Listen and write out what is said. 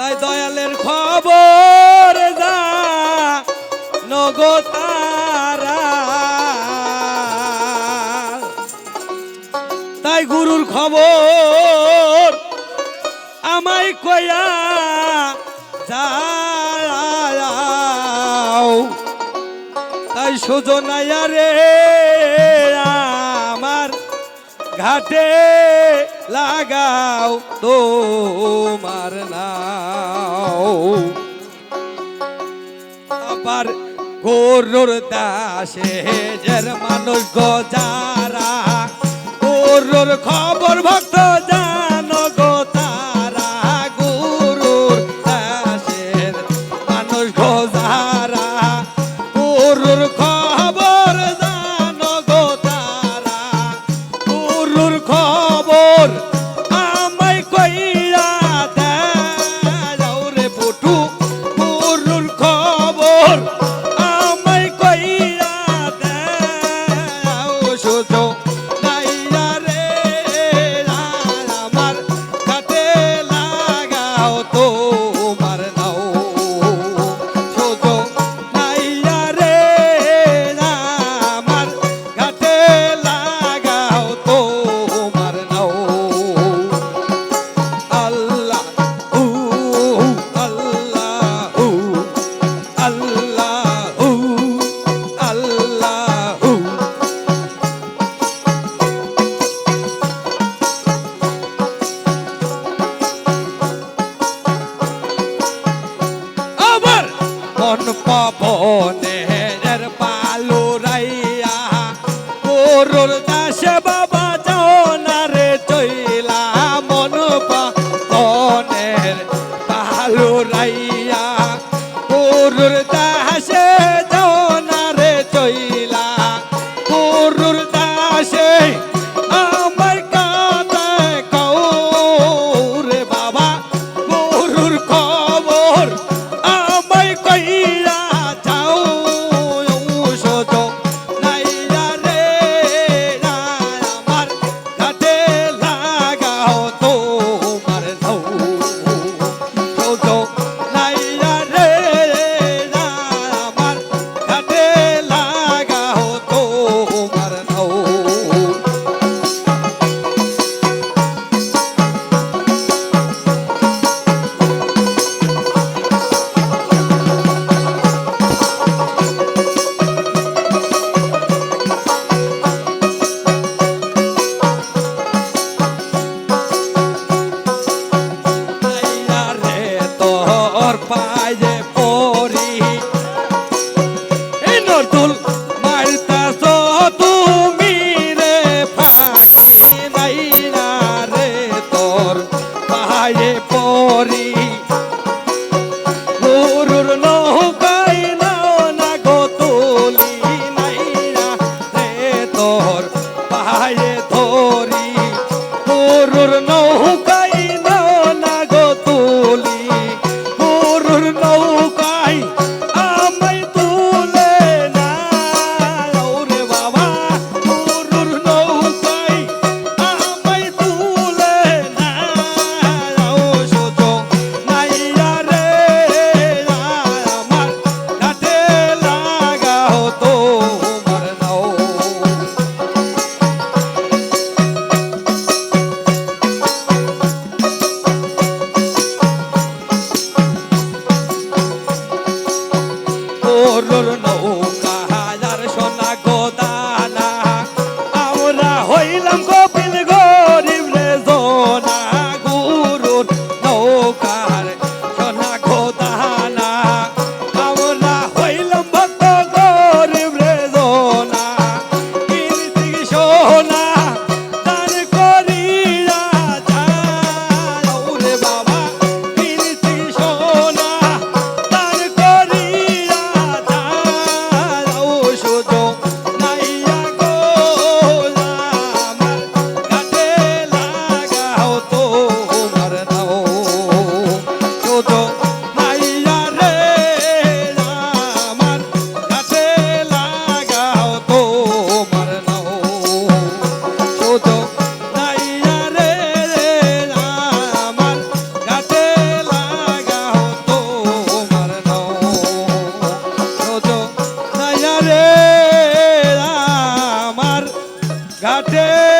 তাই দয়ালের খবর যা তাই গুরুর খবর আমায় কয়া যাও। তাই সুজনায়া রে আমার ঘাটে লাগাও তোমার নাও। আবার গরুর দাসে যার মানুষ গজারা গরুর খবর ভক্ত গরুর দাসে বাবা যাও না রে চইলা মন পানের ভালো রাইয়া গরুর দাসে নৌকায় পরি গরুর নৌকায় নাও না গো তুলি নাইরা রে তোর পায়ে ধরি। গরুর নৌকা Oh. ঘাটে